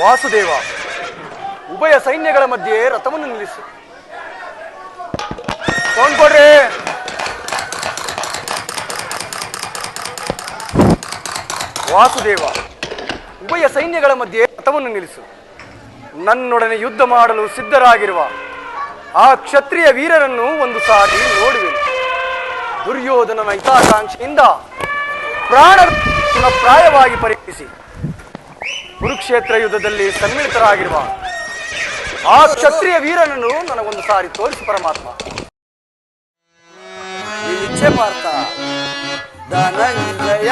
ವಾಸುದೇವ, ಉಭಯ ಸೈನ್ಯಗಳ ಮಧ್ಯೆ ರಥವನ್ನು ನಿಲ್ಲಿಸು. ಕೊಡ್ರಿ. ವಾಸುದೇವ, ಉಭಯ ಸೈನ್ಯಗಳ ಮಧ್ಯೆ ರಥವನ್ನು ನಿಲ್ಲಿಸು. ನನ್ನೊಡನೆ ಯುದ್ಧ ಮಾಡಲು ಸಿದ್ಧರಾಗಿರುವ ಆ ಕ್ಷತ್ರಿಯ ವೀರರನ್ನು ಒಂದು ಸಾರಿ ನೋಡುವೆನು. ದುರ್ಯೋಧನನ ಹಿತಾಕಾಂಕ್ಷೆಯಿಂದ ಪ್ರಾಣ ಪ್ರಾಯವಾಗಿ ಪರೀಕ್ಷಿಸಿ. ಕುರುಕ್ಷೇತ್ರ ಯುದ್ಧದಲ್ಲಿ ಸಮ್ಮಿಳಿತರಾಗಿರುವ ಆ ಕ್ಷತ್ರಿಯ ವೀರನನ್ನು ನನಗೊಂದು ಸಾರಿ ತೋರಿಸಿ ಪರಮಾತ್ಮ. ನಿಚ್ಚೆ ಮಾಡ್ತಾ ಧನಂಜಯ.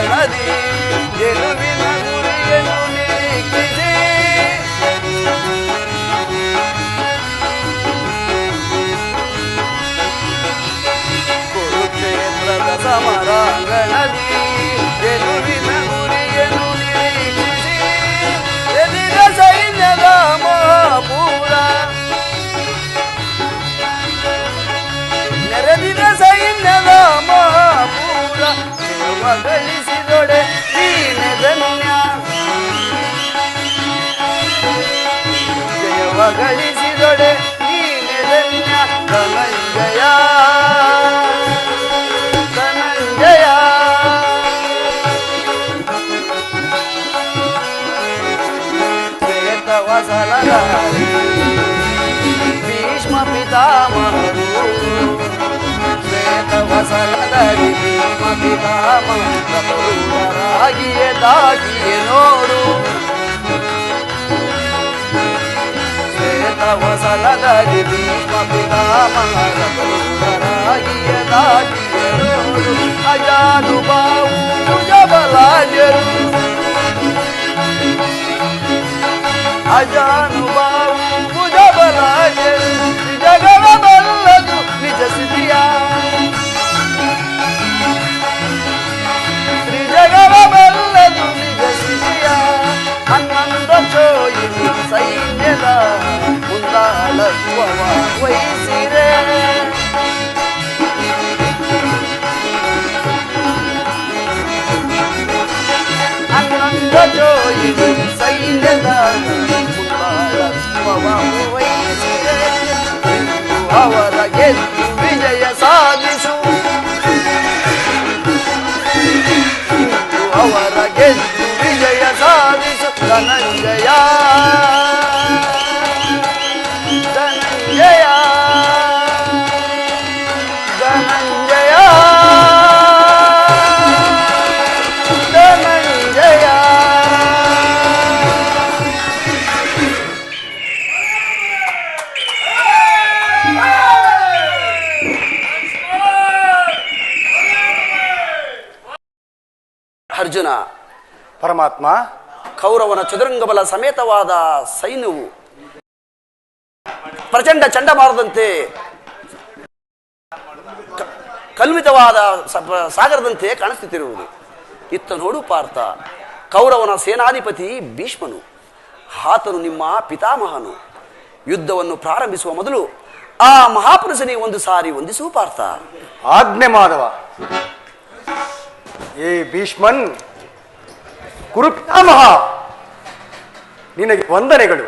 ಸಮರಾಂಗಣದಿ ಗೆಲುವಿನ ಗುರಿಯನ್ನು ನಿರೀಕ್ಷಿಸಿ ಕುರುಕ್ಷೇತ್ರದ ಸಮರಾಂಗಣದಿ ಗೆಲುವಿನ ಗುರಿಯನ್ನು ನಿರೀಕ್ಷಿಸಿ ಎದಿರ ಸೈನ್ಯದ ಮಹಾಪೂರ ನೆರೆದಿನ ಸೈನ್ಯದ ಮಹಾಪೂರ ಜಯವ ಜಯವ ಗಳಿಸಿದೊಡೆ ನೀನೆ ಧನ್ಯ ಧನಂಜಯ ಧನಂಜಯ ಶ್ವೇತವಸಲಧಾರಿ ಭೀಷ್ಮ ಪಿತಾಮಹರು ಶ್ವೇತವಸಲಧರಿ ಭೀಷ್ಮ ಪಿತಾಮಹರಾಗಿಯೇ ತಾಗಿಯೇ ನೋಡು ಶ್ವೇತವಸಲಧರಿ ಭೀಷ್ಮ ಪಿತಾಮಹರಾಗಿಯೇ ತಾಗಿಯೇ ನೋಡು ಅಜಾನುಬಾವು ಜಬಲಾಜರು ಅಜಾನುಬಾವು ಭುಜಬಲಾಜರು ಜಗವ ಅರ್ಜುನ. ಪರಮಾತ್ಮ. ಕೌರವನ ಚದುರಂಗಬಲ ಸಮೇತವಾದ ಸೈನ್ಯವು ಪ್ರಚಂಡ ಚಂಡಮಾರದಂತೆ ಕಲ್ವಿತವಾದ ಸಾಗರದಂತೆ ಕಾಣಿಸುತ್ತಿರುವುದು. ಇತ್ತ ನೋಡು ಪಾರ್ಥ ಕೌರವನ ಸೇನಾಧಿಪತಿ ಭೀಷ್ಮನು ಆತನು ನಿಮ್ಮ ಪಿತಾಮಹನು. ಯುದ್ಧವನ್ನು ಪ್ರಾರಂಭಿಸುವ ಮೊದಲು ಆ ಮಹಾಪುರುಷನಿಗೆ ಒಂದು ಸಾರಿ ವಂದಿಸು ಪಾರ್ಥ. ಆಜ್ಞೆ ಮಾಧವ. ಏ ಭೀಷ್ಮನ್ ಕುರುಪಿತಾಮಹ ನಿನಗೆ ವಂದನೆಗಳು.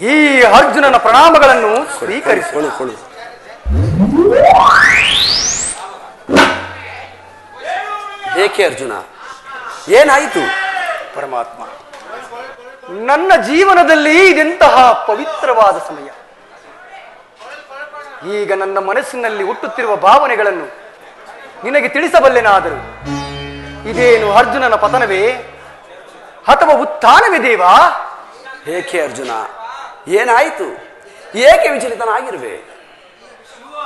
ಈ ಅರ್ಜುನನ ಪ್ರಣಾಮಗಳನ್ನು ಸ್ವೀಕರಿಸಿಕೊಳ್ಳು ಕೊಳು ಕೊಳು ಏಕೆ ಅರ್ಜುನ? ಏನಾಯಿತು? ಪರಮಾತ್ಮ ನನ್ನ ಜೀವನದಲ್ಲಿ ಇದೆಂತಹ ಪವಿತ್ರವಾದ ಸಮಯ. ಈಗ ನನ್ನ ಮನಸ್ಸಿನಲ್ಲಿ ಹುಟ್ಟುತ್ತಿರುವ ಭಾವನೆಗಳನ್ನು ನಿನಗೆ ತಿಳಿಸಬಲ್ಲೆನಾದರೂ? ಇದೇನು ಅರ್ಜುನನ ಪತನವೇ? ಅಥವಾ ಉತ್ಥಾನವೇ ದೇವಾ? ಏಕೆ ಅರ್ಜುನ? ಏನಾಯಿತು? ಏಕೆ ವಿಚಲಿತನಾಗಿರುವೆ?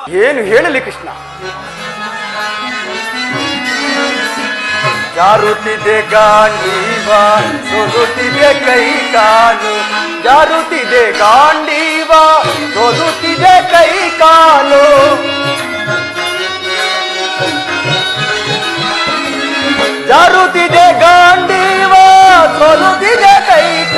ಏನು ಹೇಳಲಿ ಕೃಷ್ಣ? ಜಾರುತ್ತಿದೆ ಗಾಂಡೀವ? ಸೋದುತ್ತಿದೆ ಕೈ ಕಾಲು ಜಾರುತ್ತಿದೆ ಗಾಂಡೀವ? ಸೋದುತ್ತಿದೆ ಕೈ ಕಾಲು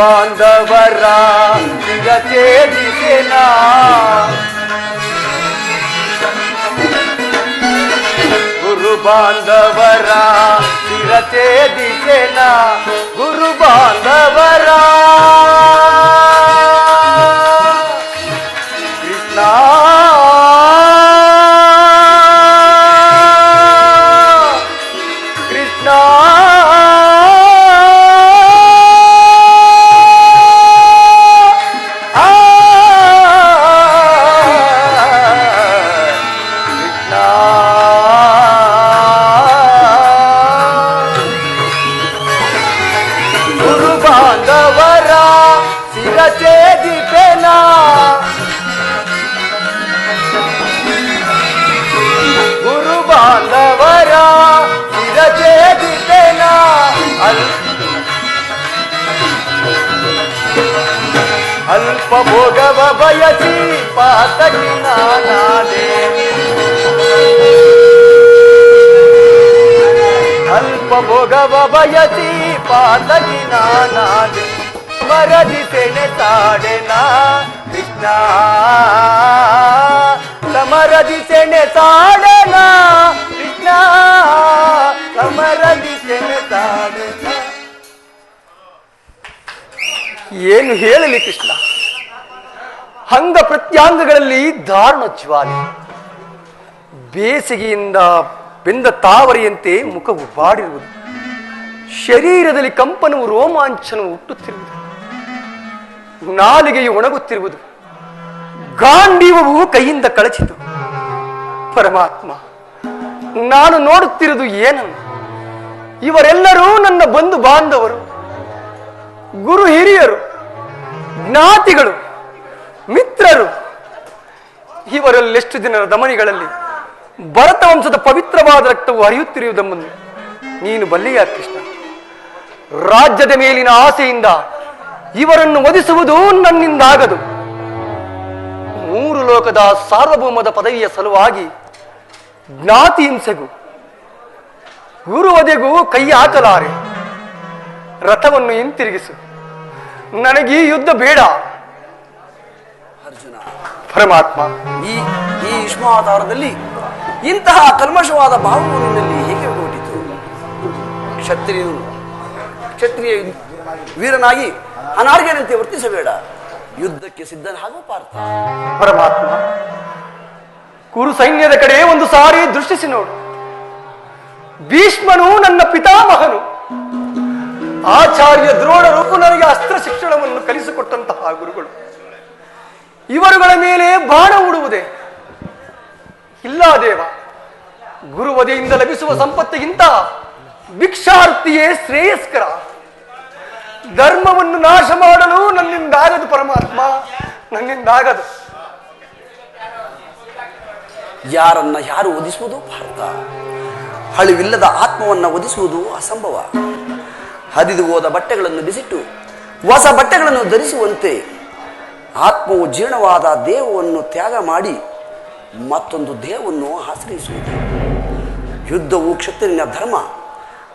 ಬಾಂಧವರ ಛೇದಿಸೆನ ಗುರು ಬಾಂಧವರ ಛೇದಿಸೆನ ಗುರು ಬಾಂಧವರ ಅಲ್ಪ ಭೋಗವ ಬಯಸಿ ಪಾತಕಿ ನಾನಾದೆ ಅಲ್ಪ ಭೋಗವ ಬಯಸಿ ಪಾತಕಿ ನಾನಾದೆ ಮರದಿ ಸೆಣೆಸಾಡೆನ ಕೃಷ್ಣ ಸಮರದಿ ಸೆಣೆಸಾಡೆನ ಕೃಷ್ಣ ಸಮರದಿ ಸೆಣೆಸಾಡೆನ ಏನು ಹೇಳಲಿ ಕೃಷ್ಣ ಅಂಗ ಪ್ರತ್ಯಾಂಗಗಳಲ್ಲಿ ದಾರುಣ ಜ್ವಾಲೆ. ಬೇಸಿಗೆಯಿಂದ ಬೆಂದ ತಾವರೆಯಂತೆ ಮುಖವು ಬಾಡಿರುವುದು. ಶರೀರದಲ್ಲಿ ಕಂಪನವು ರೋಮಾಂಚನವು ಹುಟ್ಟುತ್ತಿರುವುದು. ನಾಲಿಗೆಯು ಒಣಗುತ್ತಿರುವುದು. ಗಾಂಡೀವವು ಕೈಯಿಂದ ಕಳಚಿತು. ಪರಮಾತ್ಮ, ನಾನು ನೋಡುತ್ತಿರುವುದು ಏನನ್ನು? ಇವರೆಲ್ಲರೂ ನನ್ನ ಬಂಧು ಬಾಂಧವರು, ಗುರು ಹಿರಿಯರು, ಜ್ಞಾತಿಗಳು. ಮಿತ್ರರು. ಇವರಲ್ಲೆಷ್ಟು ಜನರ ದಮನಿಗಳಲ್ಲಿ ಭರತ ವಂಶದ ಪವಿತ್ರವಾದ ರಕ್ತವು ಹರಿಯುತ್ತಿರುವುದನ್ನು ನೀನು ಬಲ್ಲಿಯ ಕೃಷ್ಣ. ರಾಜ್ಯದ ಮೇಲಿನ ಆಸೆಯಿಂದ ಇವರನ್ನು ವಧಿಸುವುದು ನನ್ನಿಂದಾಗದು. ಮೂರು ಲೋಕದ ಸಾರ್ವಭೌಮದ ಪದವಿಯ ಸಲುವಾಗಿ ಜ್ಞಾತಿ ಹಿಂಸೆಗೂ ಗುರು ವಧೆಗೂ ಕೈ ಹಾಕಲಾರೆ. ರಥವನ್ನು ಹಿಂತಿರುಗಿಸು. ನನಗೆ ಯುದ್ಧ ಬೇಡ. ಪರಮಾತ್ಮ. ಈ ಈ ಯುಷ್ಮಾವತಾರದಲ್ಲಿ ಇಂತಹ ಕಲ್ಮಶವಾದ ಭಾವವು ನಿನ್ನಲ್ಲಿ ಹೇಗೆ ಕ್ಷತ್ರಿಯರು ಕ್ಷತ್ರಿಯ ವೀರನಾಗಿ ಅನಾರ್ಗ್ಯನಂತೆ ವರ್ತಿಸಬೇಡ. ಯುದ್ಧಕ್ಕೆ ಸಿದ್ಧನಾಗೋ ಪಾರ್ಥ. ಪರಮಾತ್ಮ ಕುರು ಸೈನ್ಯದ ಕಡೆ ಒಂದು ಸಾರಿ ದೃಷ್ಟಿಸಿ ನೋಡು. ಭೀಷ್ಮನು ನನ್ನ ಪಿತಾಮಹನು. ಆಚಾರ್ಯ ದ್ರೋಣರು ನನಗೆ ಅಸ್ತ್ರ ಶಿಕ್ಷಣವನ್ನು ಕಲಿಸಿಕೊಟ್ಟಂತಹ ಗುರುಗಳು. ಇವರುಗಳ ಮೇಲೆ ಬಾಣ ಉಡುವುದೇ ಇಲ್ಲ ದೇವ. ಗುರುವದೆಯಿಂದ ಲಭಿಸುವ ಸಂಪತ್ತಿಗಿಂತ ಭಿಕ್ಷಾರ್ಥಿಯೇ ಶ್ರೇಯಸ್ಕರ. ಧರ್ಮವನ್ನು ನಾಶ ಮಾಡಲು ನನ್ನಿಂದಾಗದು ಪರಮಾತ್ಮ, ನನ್ನಿಂದಾಗದು. ಯಾರನ್ನ ಯಾರು ಒದಿಸುವುದು ಭಾರತ. ಅಳಿವಿಲ್ಲದ ಆತ್ಮವನ್ನ ಒದಿಸುವುದು ಅಸಂಭವ. ಹದಿದು ಹೋದ ಬಟ್ಟೆಗಳನ್ನು ಬಿಸಿಟ್ಟು, ಹೊಸ ಬಟ್ಟೆಗಳನ್ನು ಧರಿಸುವಂತೆ ಆತ್ಮವು ಜೀರ್ಣವಾದ ದೇಹವನ್ನು ತ್ಯಾಗ ಮಾಡಿ ಮತ್ತೊಂದು ದೇಹವನ್ನು ಆಶ್ರಯಿಸುವುದು. ಯುದ್ಧವು ಕ್ಷತ್ರಿಯ ಧರ್ಮ.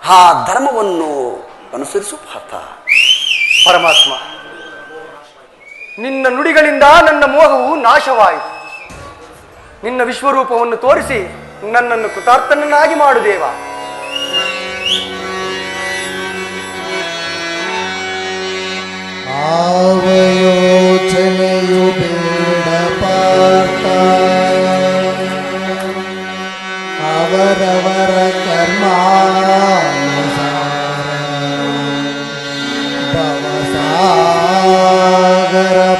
ಆ ಧರ್ಮವನ್ನು ಅನುಸರಿಸು ಪಾರ್ಥ. ಪರಮಾತ್ಮ, ನಿನ್ನ ನುಡಿಗಳಿಂದ ನನ್ನ ಮೋಹವು ನಾಶವಾಯಿತು. ನಿನ್ನ ವಿಶ್ವರೂಪವನ್ನು ತೋರಿಸಿ ನನ್ನನ್ನು ಕೃತಾರ್ಥನನ್ನಾಗಿ ಮಾಡು ಆವಯೋಚನೆಯು ಬೇಡ ಪಾರ್ಥ ಅವರವರ ಕರ್ಮಾನುಸಾರ ಭವಸಾಗರ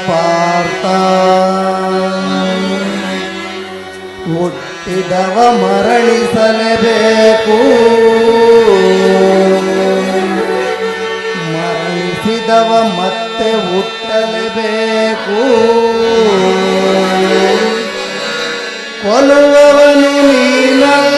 ಪಾರ್ಥ. ಹುಟ್ಟಿದವ ಮರಳಿಸಲೇಬೇಕು. ಮರಳಿಸಿದವ ಮತ್ತೆ ಮತ್ತೆ ಹುಟ್ಟಲೇಬೇಕು ಕೊಲ್ಲುವವನು ನೀನಲ್ಲ.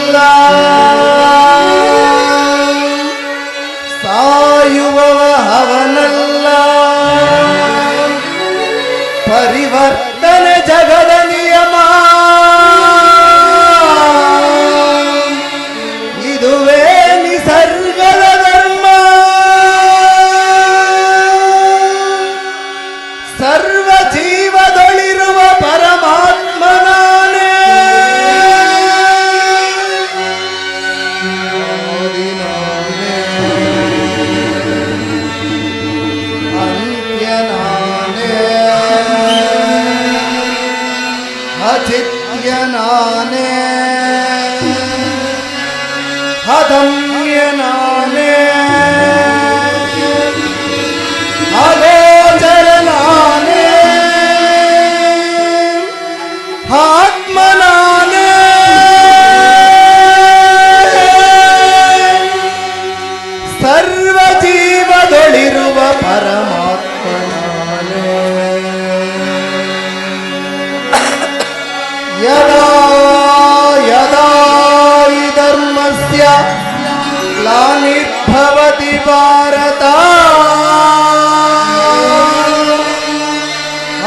भवति भारता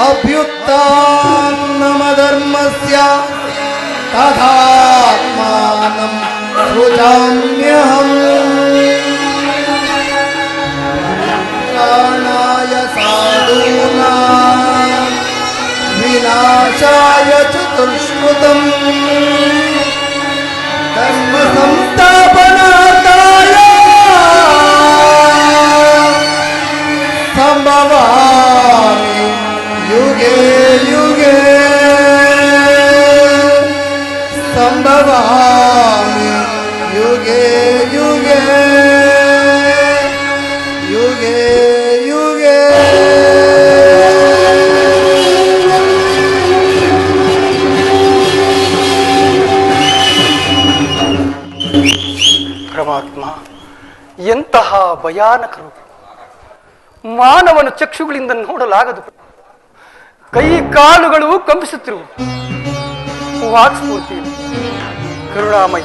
अभ्युक्तान् मम धर्मस्य तथात्मानं सृजाम्यहम्। प्राणाय साधूना विनाशाय चतुष्कृतम्। ಯುಗೆ ಯುಗೆ ಯುಗೆ ಯುಗೆ. ಪರಮಾತ್ಮ ಎಂತಹ ಭಯಾನಕರು. ಮಾನವನ ಚಕ್ಷುಗಳಿಂದ ನೋಡಲಾಗದು. ಕೈ ಕಾಲುಗಳು ಕಂಪಿಸುತ್ತಿರುವು ವಾಕ್ಸ್ಫೂರ್ತಿ ಕರುಣಾಮಯ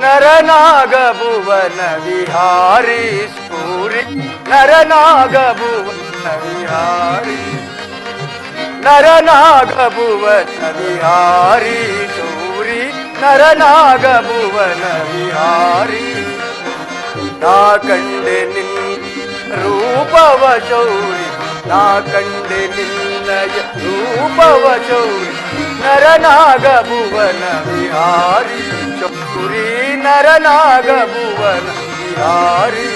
ನರನಾಗ ಭುವನ ವಿಹಾರಿ ಸ್ಫೂರಿ ನರನಾಗ ಭುವನ ವಿಹಾರಿ ನರನಾಗ ಭುವನ ವಿಹಾರಿ ಸೂರಿ ನರನಾಗ ಭುವನ ವಿಹಾರಿ ನಾ ಕಂಡೆ ನಿನ್ ರೂಪವ ಶೌರಿ ನಾ ಕಂಡೆ ನಿನ್ನಯ ರೂಪವ ಶೌರಿ ನರನಾಗ ಭುವನ ವಿಹಾರಿ ಶೌರಿ ನರನಾಗ ಭುವನ ವಿಹಾರಿ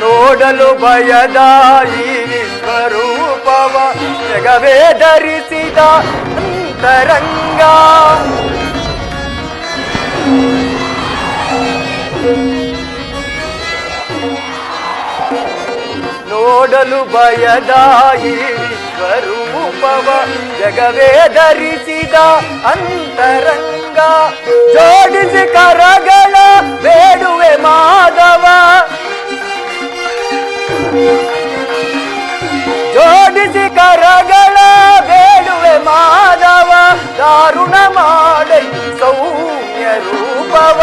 ನೋಡಲು ಭಯದಾಯಿ ಸ್ವರೂಪವ ಜಗವೇ ಧರಿಸಿದ ಅಂತರಂಗ ನೋಡಲು ಬಯದಾಯಿ ಸ್ವರೂಪವ ಜಗವೇ ಧರಿಸಿದ ಅಂತರಂಗ. ಜೋಡಿಸಿ ಕರಗಳ ಬೇಡುವೆ ಮಾಧವ. ಜೋಡಿಸಿ ಕರಗಳ ಬೇಡುವೆ ಮಾಧವ. ದಾರುಣ ಮಾಡೈ ಸೌಮ್ಯ ರೂಪವ.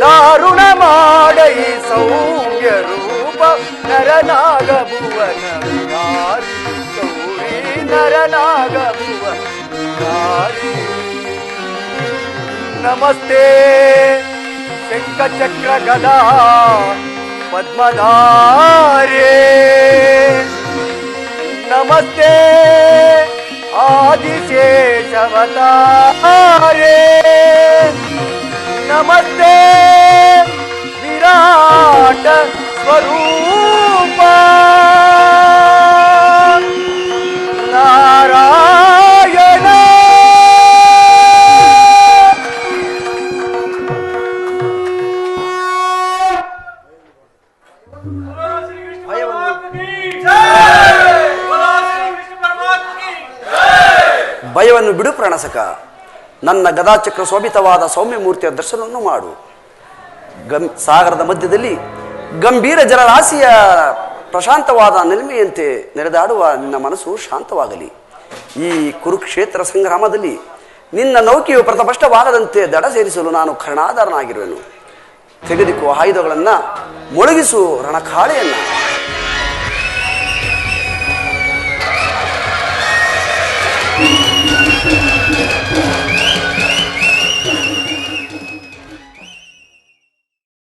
ದಾರುಣ ಮಾಡೈ ಸೌಮ್ಯ ರೂಪ, ನರನಾಗಭುವನ ಭುವನ ವಿಹಾರಿ ಗೌರಿ ನರನಾಗ ಭುವನ ನಮಸ್ತೆ ಶಂಕಚಕ್ರ ಗದಾ ಪದ್ಮಧಾರೇ. ನಮಸ್ತೆ ಆದಿಶೇಷವತಾರೇ ನಮಸ್ತೆ ವಿರಾಟ ಸ್ವರೂಪ ನಾರಾಯಣ ಭಯವನ್ನು ಬಿಡು ಪ್ರಾಣಸಕ ನನ್ನ ಗದಾಚಕ್ರ ಶೋಭಿತವಾದ ಸೌಮ್ಯ ಮೂರ್ತಿಯ ದರ್ಶನವನ್ನು ಮಾಡು. ಗಂ, ಸಾಗರದ ಮಧ್ಯದಲ್ಲಿ ಗಂಭೀರ ಜಲರಾಶಿಯ ಪ್ರಶಾಂತವಾದ ನೆಲೆಮೆಯಂತೆ ನಡೆದಾಡುವ ನಿನ್ನ ಮನಸ್ಸು ಶಾಂತವಾಗಲಿ. ಈ ಕುರುಕ್ಷೇತ್ರ ಸಂಗ್ರಾಮದಲ್ಲಿ ನಿನ್ನ ನೌಕೆಯು ಪ್ರಥಮಷ್ಟವಾಗದಂತೆ ದಡ ಸೇರಿಸಲು ನಾನು ಕರ್ಣಾಧಾರನಾಗಿರುವೆನು ತೆಗೆದುಕೋ ಆಯುಧಗಳನ್ನು ಮೊಳಗಿಸು ರಣಖಾಳೆಯನ್ನ ಿ.